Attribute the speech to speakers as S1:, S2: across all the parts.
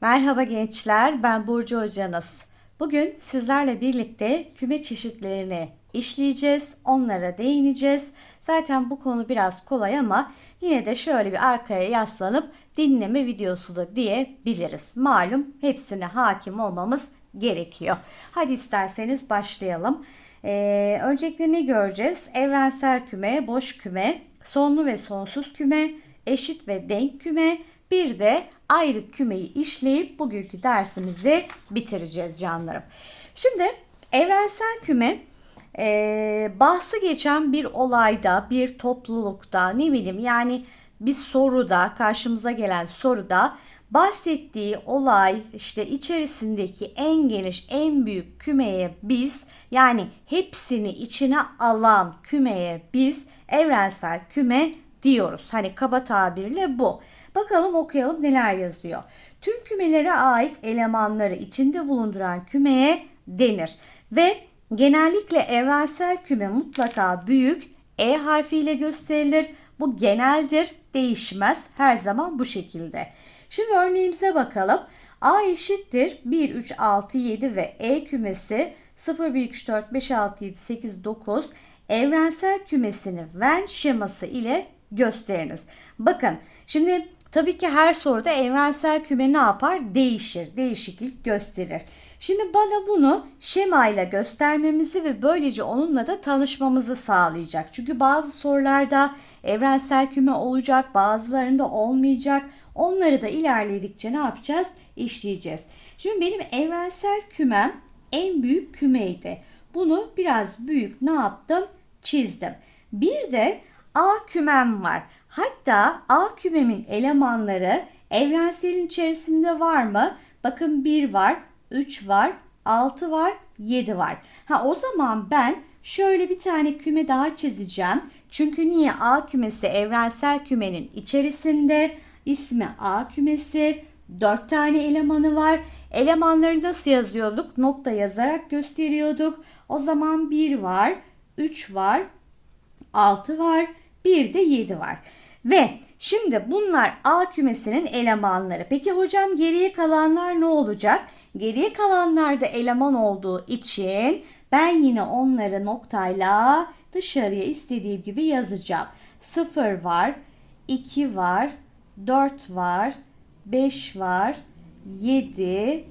S1: Merhaba gençler, ben Burcu Hocanız. Bugün sizlerle birlikte küme çeşitlerini işleyeceğiz, onlara değineceğiz. Zaten bu konu biraz kolay ama yine de şöyle bir arkaya yaslanıp dinleme videosu da diyebiliriz. Malum hepsine hakim olmamız gerekiyor. Hadi isterseniz başlayalım. Ee, öncelikle ne göreceğiz? Evrensel küme, boş küme, sonlu ve sonsuz küme, eşit ve denk küme, bir de ayrı kümeyi işleyip bugünkü dersimizi bitireceğiz canlarım. Şimdi evrensel küme e, bahsi geçen bir olayda, bir toplulukta ne bileyim yani bir soruda, karşımıza gelen soruda bahsettiği olay işte içerisindeki en geniş, en büyük kümeye biz yani hepsini içine alan kümeye biz evrensel küme diyoruz. Hani kaba tabirle bu. Bakalım okuyalım neler yazıyor. Tüm kümelere ait elemanları içinde bulunduran kümeye denir. Ve genellikle evrensel küme mutlaka büyük E harfiyle gösterilir. Bu geneldir, değişmez. Her zaman bu şekilde. Şimdi örneğimize bakalım. A eşittir 1, 3, 6, 7 ve E kümesi 0, 1, 2, 3, 4, 5, 6, 7, 8, 9 evrensel kümesini Venn şeması ile gösteriniz. Bakın şimdi tabii ki her soruda evrensel küme ne yapar? Değişir, değişiklik gösterir. Şimdi bana bunu şemayla göstermemizi ve böylece onunla da tanışmamızı sağlayacak. Çünkü bazı sorularda evrensel küme olacak, bazılarında olmayacak. Onları da ilerledikçe ne yapacağız? İşleyeceğiz. Şimdi benim evrensel kümem en büyük kümeydi. Bunu biraz büyük ne yaptım? Çizdim. Bir de A kümem var. Hatta A kümemin elemanları evrenselin içerisinde var mı? Bakın 1 var, 3 var, 6 var, 7 var. Ha o zaman ben şöyle bir tane küme daha çizeceğim. Çünkü niye A kümesi evrensel kümenin içerisinde ismi A kümesi 4 tane elemanı var. Elemanları nasıl yazıyorduk? Nokta yazarak gösteriyorduk. O zaman 1 var, 3 var, 6 var, bir de 7 var. Ve şimdi bunlar A kümesinin elemanları. Peki hocam geriye kalanlar ne olacak? Geriye kalanlarda eleman olduğu için ben yine onları noktayla dışarıya istediğim gibi yazacağım. 0 var, 2 var, 4 var, 5 var, 7,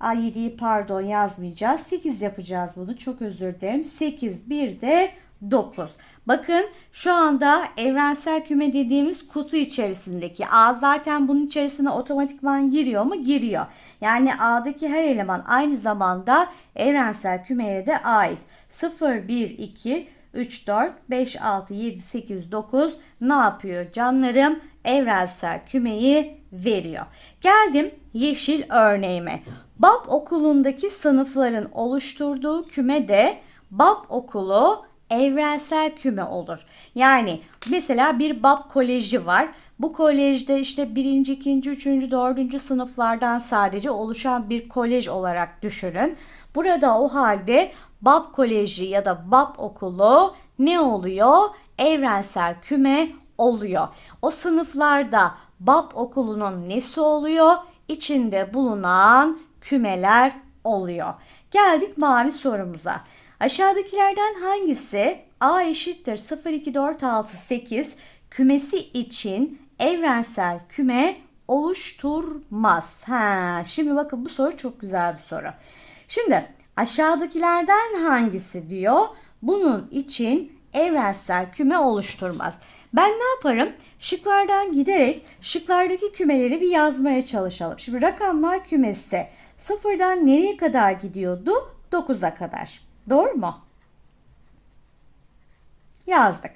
S1: Ay 7'yi pardon yazmayacağız. 8 yapacağız bunu. Çok özür dilerim. 8 bir de 9. Bakın şu anda evrensel küme dediğimiz kutu içerisindeki A zaten bunun içerisine otomatikman giriyor mu? Giriyor. Yani A'daki her eleman aynı zamanda evrensel kümeye de ait. 0, 1, 2, 3, 4, 5, 6, 7, 8, 9 ne yapıyor canlarım? Evrensel kümeyi veriyor. Geldim yeşil örneğime. BAP okulundaki sınıfların oluşturduğu küme de BAP okulu evrensel küme olur. Yani mesela bir BAP koleji var. Bu kolejde işte birinci, ikinci, üçüncü, dördüncü sınıflardan sadece oluşan bir kolej olarak düşünün. Burada o halde BAP koleji ya da BAP okulu ne oluyor? Evrensel küme oluyor. O sınıflarda BAP okulunun nesi oluyor? İçinde bulunan kümeler oluyor. Geldik mavi sorumuza. Aşağıdakilerden hangisi A eşittir 0, 2, 4, 6, 8 kümesi için evrensel küme oluşturmaz? Ha, şimdi bakın bu soru çok güzel bir soru. Şimdi aşağıdakilerden hangisi diyor? Bunun için evrensel küme oluşturmaz. Ben ne yaparım? Şıklardan giderek şıklardaki kümeleri bir yazmaya çalışalım. Şimdi rakamlar kümesi sıfırdan nereye kadar gidiyordu? 9'a kadar. Doğru mu? Yazdık.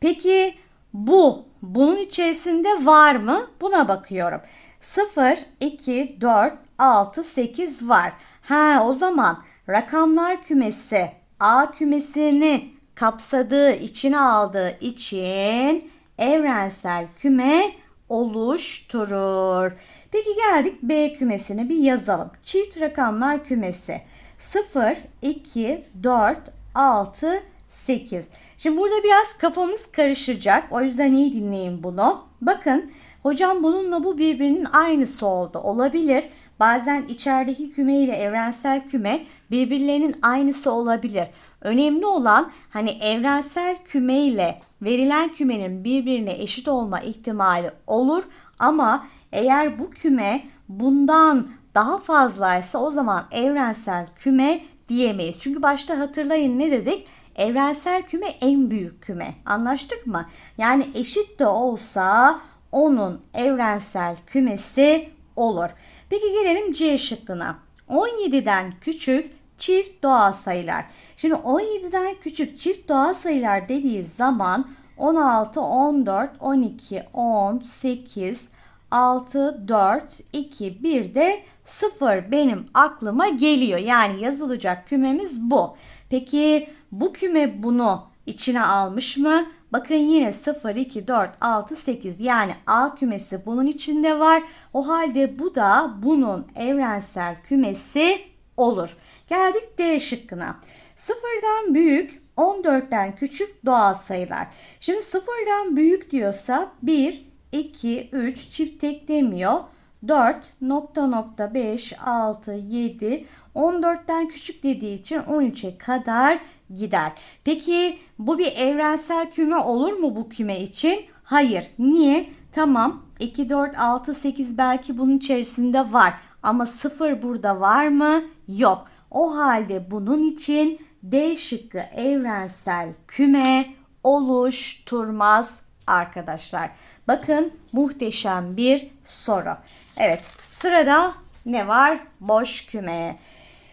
S1: Peki bu bunun içerisinde var mı? Buna bakıyorum. 0, 2, 4, 6, 8 var. Ha o zaman rakamlar kümesi A kümesini kapsadığı, içine aldığı için evrensel küme oluşturur. Peki geldik B kümesine bir yazalım. Çift rakamlar kümesi. 0, 2, 4, 6, 8. Şimdi burada biraz kafamız karışacak. O yüzden iyi dinleyin bunu. Bakın Hocam bununla bu birbirinin aynısı oldu. Olabilir. Bazen içerideki küme ile evrensel küme birbirlerinin aynısı olabilir. Önemli olan hani evrensel küme ile verilen kümenin birbirine eşit olma ihtimali olur ama eğer bu küme bundan daha fazlaysa o zaman evrensel küme diyemeyiz. Çünkü başta hatırlayın ne dedik? Evrensel küme en büyük küme. Anlaştık mı? Yani eşit de olsa onun evrensel kümesi olur. Peki gelelim C şıkkına. 17'den küçük çift doğal sayılar. Şimdi 17'den küçük çift doğal sayılar dediği zaman 16, 14, 12, 10, 8, 6, 4, 2, 1 de 0 benim aklıma geliyor. Yani yazılacak kümemiz bu. Peki bu küme bunu içine almış mı? Bakın yine 0, 2, 4, 6, 8 yani A kümesi bunun içinde var. O halde bu da bunun evrensel kümesi olur. Geldik D şıkkına. Sıfırdan büyük 14'ten küçük doğal sayılar. Şimdi sıfırdan büyük diyorsa 1, 2, 3 çift tek demiyor. 4, nokta nokta 5, 6, 7, 14'ten küçük dediği için 13'e kadar gider. Peki bu bir evrensel küme olur mu bu küme için? Hayır. Niye? Tamam 2, 4, 6, 8 belki bunun içerisinde var. Ama 0 burada var mı? Yok. O halde bunun için D şıkkı evrensel küme oluşturmaz arkadaşlar. Bakın muhteşem bir soru. Evet sırada ne var? Boş küme.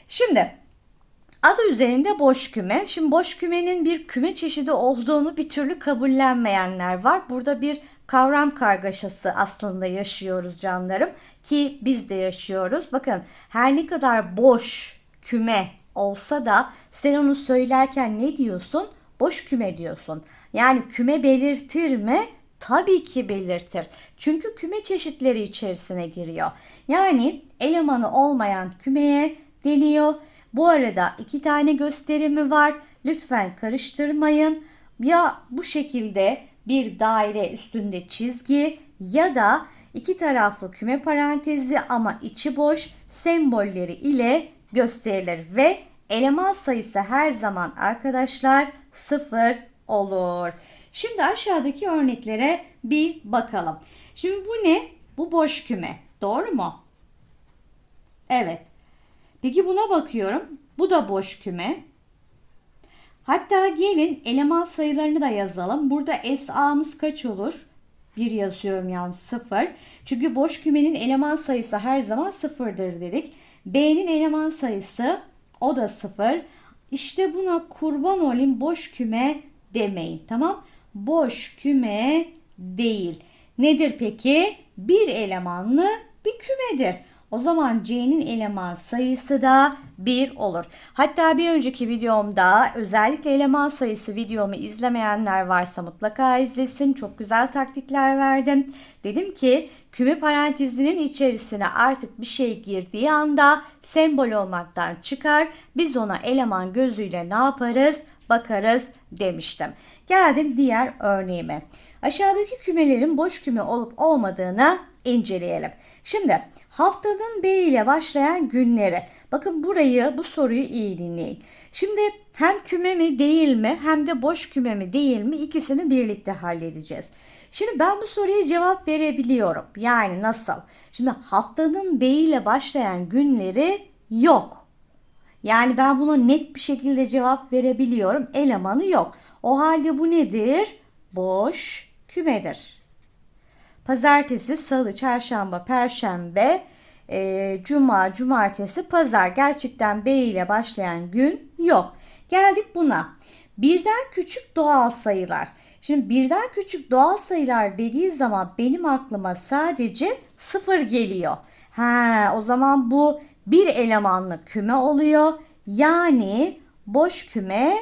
S1: Şimdi adı üzerinde boş küme. Şimdi boş kümenin bir küme çeşidi olduğunu bir türlü kabullenmeyenler var. Burada bir kavram kargaşası aslında yaşıyoruz canlarım ki biz de yaşıyoruz. Bakın her ne kadar boş küme olsa da sen onu söylerken ne diyorsun? Boş küme diyorsun. Yani küme belirtir mi? Tabii ki belirtir. Çünkü küme çeşitleri içerisine giriyor. Yani elemanı olmayan kümeye deniyor. Bu arada iki tane gösterimi var. Lütfen karıştırmayın. Ya bu şekilde bir daire üstünde çizgi ya da iki taraflı küme parantezi ama içi boş sembolleri ile gösterilir ve eleman sayısı her zaman arkadaşlar sıfır olur. Şimdi aşağıdaki örneklere bir bakalım. Şimdi bu ne? Bu boş küme. Doğru mu? Evet. Peki buna bakıyorum. Bu da boş küme. Hatta gelin eleman sayılarını da yazalım. Burada SA'mız kaç olur? 1 yazıyorum yani 0. Çünkü boş kümenin eleman sayısı her zaman 0'dır dedik. B'nin eleman sayısı o da 0. İşte buna kurban olayım boş küme demeyin. Tamam? Boş küme değil. Nedir peki? Bir elemanlı bir kümedir. O zaman C'nin eleman sayısı da 1 olur. Hatta bir önceki videomda özellikle eleman sayısı videomu izlemeyenler varsa mutlaka izlesin. Çok güzel taktikler verdim. Dedim ki küme parantezinin içerisine artık bir şey girdiği anda sembol olmaktan çıkar. Biz ona eleman gözüyle ne yaparız? Bakarız demiştim. Geldim diğer örneğime. Aşağıdaki kümelerin boş küme olup olmadığını inceleyelim. Şimdi haftanın B ile başlayan günleri. Bakın burayı bu soruyu iyi dinleyin. Şimdi hem küme mi değil mi hem de boş küme mi değil mi ikisini birlikte halledeceğiz. Şimdi ben bu soruya cevap verebiliyorum. Yani nasıl? Şimdi haftanın B ile başlayan günleri yok. Yani ben buna net bir şekilde cevap verebiliyorum. Elemanı yok. O halde bu nedir? Boş kümedir. Pazartesi, salı, çarşamba, perşembe, e, cuma, cumartesi, pazar gerçekten B ile başlayan gün yok. Geldik buna. Birden küçük doğal sayılar. Şimdi birden küçük doğal sayılar dediği zaman benim aklıma sadece sıfır geliyor. Ha, o zaman bu bir elemanlı küme oluyor. Yani boş küme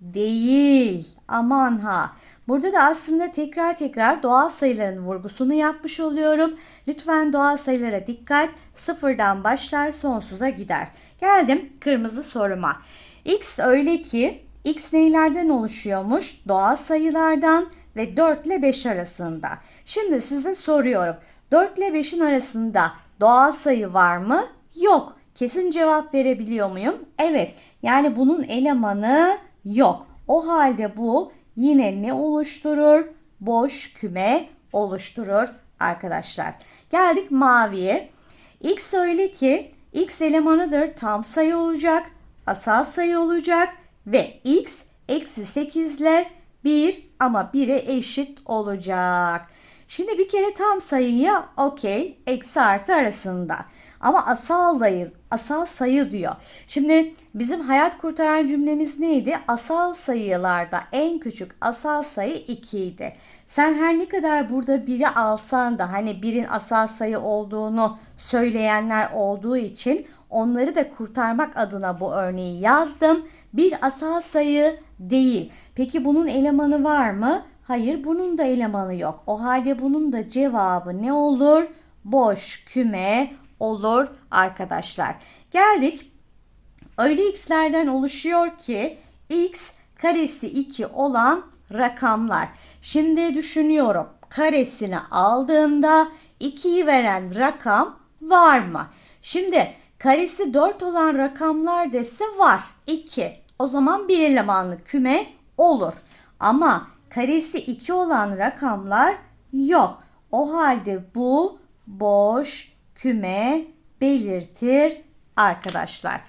S1: değil. Aman ha. Burada da aslında tekrar tekrar doğal sayıların vurgusunu yapmış oluyorum. Lütfen doğal sayılara dikkat. Sıfırdan başlar sonsuza gider. Geldim kırmızı soruma. X öyle ki X neylerden oluşuyormuş? Doğal sayılardan ve 4 ile 5 arasında. Şimdi size soruyorum. 4 ile 5'in arasında doğal sayı var mı? Yok. Kesin cevap verebiliyor muyum? Evet. Yani bunun elemanı yok. O halde bu yine ne oluşturur? Boş küme oluşturur arkadaşlar. Geldik maviye. X öyle ki x elemanıdır tam sayı olacak, asal sayı olacak ve x eksi 8 ile 1 ama 1'e eşit olacak. Şimdi bir kere tam sayıya okey eksi artı arasında. Ama asal sayı, asal sayı diyor. Şimdi bizim hayat kurtaran cümlemiz neydi? Asal sayılarda en küçük asal sayı 2 idi. Sen her ne kadar burada biri alsan da hani birin asal sayı olduğunu söyleyenler olduğu için onları da kurtarmak adına bu örneği yazdım. Bir asal sayı değil. Peki bunun elemanı var mı? Hayır bunun da elemanı yok. O halde bunun da cevabı ne olur? Boş küme olur arkadaşlar. Geldik. Öyle x'lerden oluşuyor ki x karesi 2 olan rakamlar. Şimdi düşünüyorum. Karesini aldığımda 2'yi veren rakam var mı? Şimdi karesi 4 olan rakamlar dese var. 2. O zaman bir elemanlı küme olur. Ama karesi 2 olan rakamlar yok. O halde bu boş küme belirtir arkadaşlar.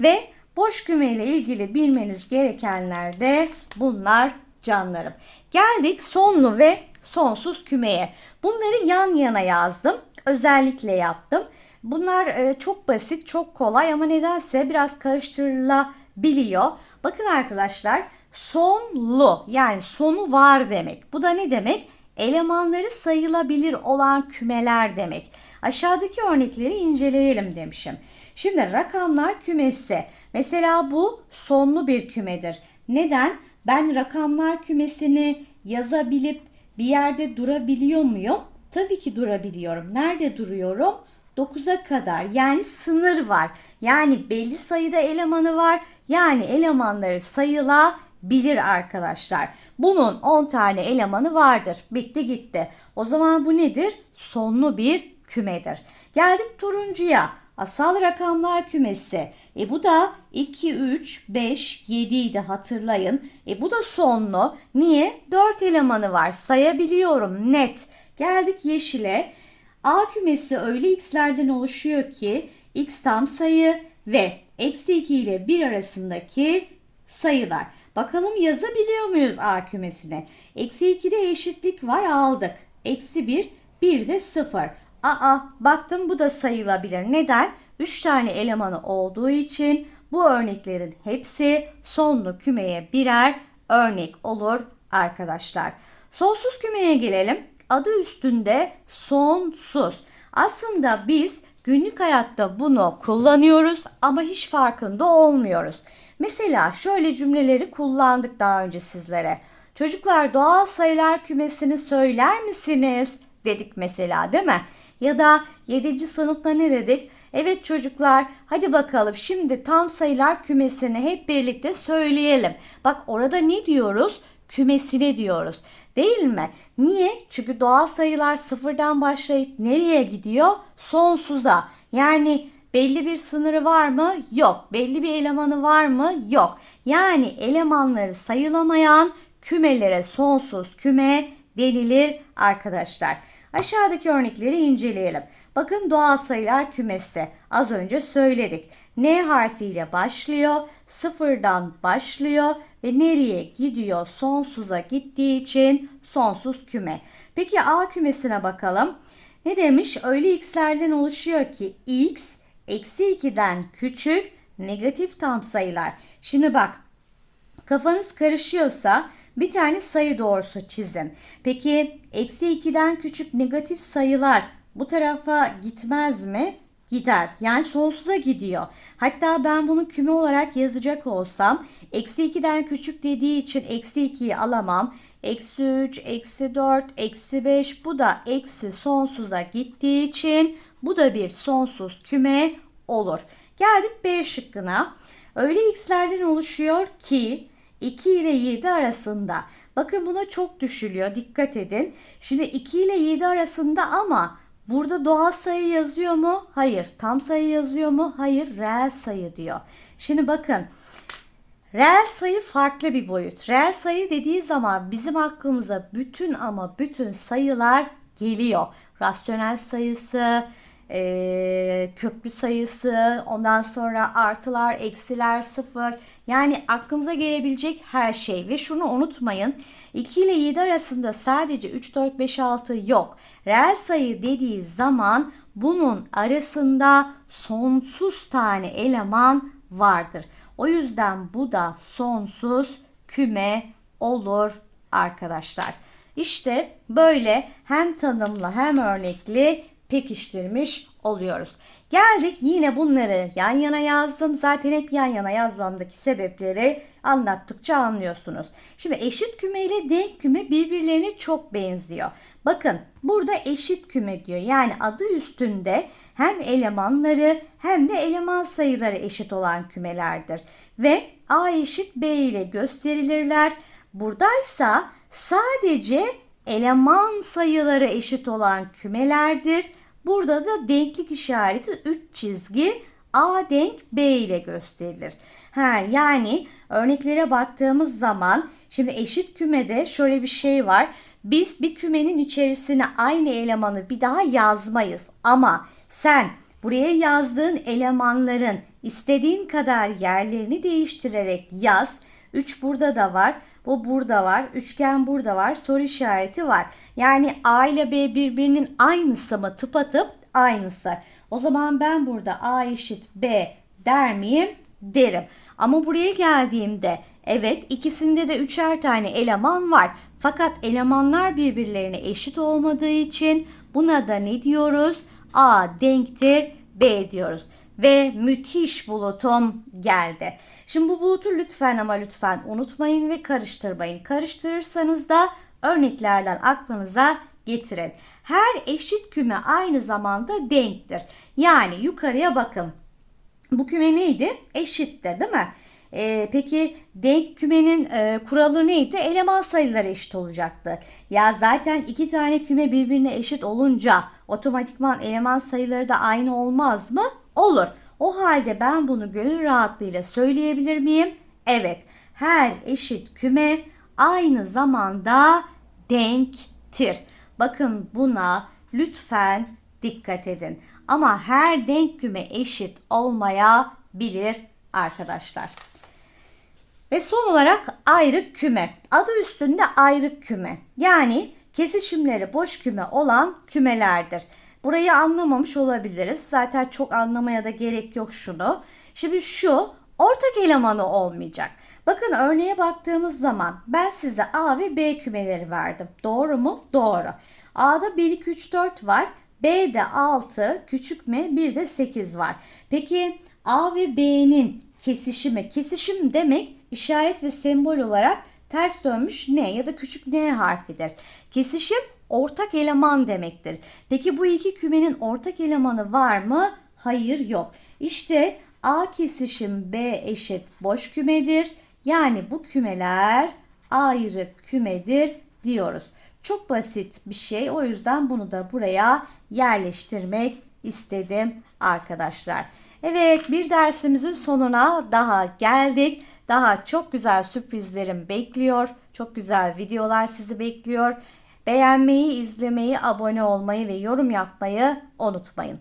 S1: Ve boş küme ile ilgili bilmeniz gerekenler de bunlar canlarım. Geldik sonlu ve sonsuz kümeye. Bunları yan yana yazdım. Özellikle yaptım. Bunlar e, çok basit, çok kolay ama nedense biraz karıştırılabiliyor. Bakın arkadaşlar sonlu yani sonu var demek. Bu da ne demek? Elemanları sayılabilir olan kümeler demek. Aşağıdaki örnekleri inceleyelim demişim. Şimdi rakamlar kümesi. Mesela bu sonlu bir kümedir. Neden? Ben rakamlar kümesini yazabilip bir yerde durabiliyor muyum? Tabii ki durabiliyorum. Nerede duruyorum? 9'a kadar. Yani sınır var. Yani belli sayıda elemanı var. Yani elemanları sayılabilir arkadaşlar. Bunun 10 tane elemanı vardır. Bitti gitti. O zaman bu nedir? Sonlu bir kümedir. Geldik turuncuya. Asal rakamlar kümesi. E bu da 2, 3, 5, 7 idi hatırlayın. E bu da sonlu. Niye? 4 elemanı var. Sayabiliyorum net. Geldik yeşile. A kümesi öyle x'lerden oluşuyor ki x tam sayı ve eksi 2 ile 1 arasındaki sayılar. Bakalım yazabiliyor muyuz A kümesine? Eksi 2'de eşitlik var aldık. Eksi 1, 1 de 0. Aa baktım bu da sayılabilir. Neden? 3 tane elemanı olduğu için bu örneklerin hepsi sonlu kümeye birer örnek olur arkadaşlar. Sonsuz kümeye gelelim. Adı üstünde sonsuz. Aslında biz günlük hayatta bunu kullanıyoruz ama hiç farkında olmuyoruz. Mesela şöyle cümleleri kullandık daha önce sizlere. Çocuklar doğal sayılar kümesini söyler misiniz? dedik mesela değil mi? Ya da 7. sınıfta ne dedik? Evet çocuklar hadi bakalım şimdi tam sayılar kümesini hep birlikte söyleyelim. Bak orada ne diyoruz? Kümesine diyoruz. Değil mi? Niye? Çünkü doğal sayılar sıfırdan başlayıp nereye gidiyor? Sonsuza. Yani belli bir sınırı var mı? Yok. Belli bir elemanı var mı? Yok. Yani elemanları sayılamayan kümelere sonsuz küme denilir arkadaşlar. Aşağıdaki örnekleri inceleyelim. Bakın doğal sayılar kümesi. Az önce söyledik. N harfiyle başlıyor, sıfırdan başlıyor ve nereye gidiyor? Sonsuza gittiği için sonsuz küme. Peki A kümesine bakalım. Ne demiş? Öyle x'lerden oluşuyor ki x eksi 2'den küçük negatif tam sayılar. Şimdi bak kafanız karışıyorsa bir tane sayı doğrusu çizin. Peki eksi 2'den küçük negatif sayılar bu tarafa gitmez mi? Gider. Yani sonsuza gidiyor. Hatta ben bunu küme olarak yazacak olsam eksi 2'den küçük dediği için eksi 2'yi alamam. Eksi 3, eksi 4, eksi 5 bu da eksi sonsuza gittiği için bu da bir sonsuz küme olur. Geldik B şıkkına. Öyle x'lerden oluşuyor ki 2 ile 7 arasında. Bakın buna çok düşülüyor. Dikkat edin. Şimdi 2 ile 7 arasında ama burada doğal sayı yazıyor mu? Hayır. Tam sayı yazıyor mu? Hayır. Reel sayı diyor. Şimdi bakın. Reel sayı farklı bir boyut. Reel sayı dediği zaman bizim aklımıza bütün ama bütün sayılar geliyor. Rasyonel sayısı, e, köklü sayısı, ondan sonra artılar, eksiler, sıfır. Yani aklınıza gelebilecek her şey. Ve şunu unutmayın. 2 ile 7 arasında sadece 3, 4, 5, 6 yok. Reel sayı dediği zaman bunun arasında sonsuz tane eleman vardır. O yüzden bu da sonsuz küme olur arkadaşlar. İşte böyle hem tanımlı hem örnekli pekiştirmiş oluyoruz. Geldik yine bunları yan yana yazdım. Zaten hep yan yana yazmamdaki sebepleri anlattıkça anlıyorsunuz. Şimdi eşit küme ile denk küme birbirlerine çok benziyor. Bakın burada eşit küme diyor. Yani adı üstünde hem elemanları hem de eleman sayıları eşit olan kümelerdir. Ve A eşit B ile gösterilirler. Buradaysa sadece eleman sayıları eşit olan kümelerdir. Burada da denklik işareti 3 çizgi A denk B ile gösterilir. Ha, yani örneklere baktığımız zaman şimdi eşit kümede şöyle bir şey var. Biz bir kümenin içerisine aynı elemanı bir daha yazmayız. Ama sen buraya yazdığın elemanların istediğin kadar yerlerini değiştirerek yaz. 3 burada da var. Bu burada var. Üçgen burada var. Soru işareti var. Yani A ile B birbirinin aynısı mı? Tıpatıp aynısı. O zaman ben burada A eşit B der miyim? Derim. Ama buraya geldiğimde evet ikisinde de üçer tane eleman var. Fakat elemanlar birbirlerine eşit olmadığı için buna da ne diyoruz? A denktir B diyoruz. Ve müthiş bulutum geldi. Şimdi bu bulutu lütfen ama lütfen unutmayın ve karıştırmayın. Karıştırırsanız da örneklerden aklınıza getirin. Her eşit küme aynı zamanda denktir. Yani yukarıya bakın. Bu küme neydi? Eşitti değil mi? Ee, peki denk kümenin e, kuralı neydi? Eleman sayıları eşit olacaktı. Ya zaten iki tane küme birbirine eşit olunca otomatikman eleman sayıları da aynı olmaz mı? Olur. O halde ben bunu gönül rahatlığıyla söyleyebilir miyim? Evet. Her eşit küme aynı zamanda denktir. Bakın buna lütfen dikkat edin. Ama her denk küme eşit olmayabilir arkadaşlar. Ve son olarak ayrık küme. Adı üstünde ayrık küme. Yani kesişimleri boş küme olan kümelerdir. Burayı anlamamış olabiliriz. Zaten çok anlamaya da gerek yok şunu. Şimdi şu ortak elemanı olmayacak. Bakın örneğe baktığımız zaman ben size A ve B kümeleri verdim. Doğru mu? Doğru. A'da 1, 2, 3, 4 var. B'de 6, küçük M, bir de 8 var. Peki A ve B'nin kesişimi. Kesişim demek işaret ve sembol olarak ters dönmüş N ya da küçük N harfidir. Kesişim ortak eleman demektir. Peki bu iki kümenin ortak elemanı var mı? Hayır yok. İşte A kesişim B eşit boş kümedir. Yani bu kümeler ayrı kümedir diyoruz. Çok basit bir şey. O yüzden bunu da buraya yerleştirmek istedim arkadaşlar. Evet bir dersimizin sonuna daha geldik. Daha çok güzel sürprizlerim bekliyor. Çok güzel videolar sizi bekliyor. Beğenmeyi, izlemeyi, abone olmayı ve yorum yapmayı unutmayın.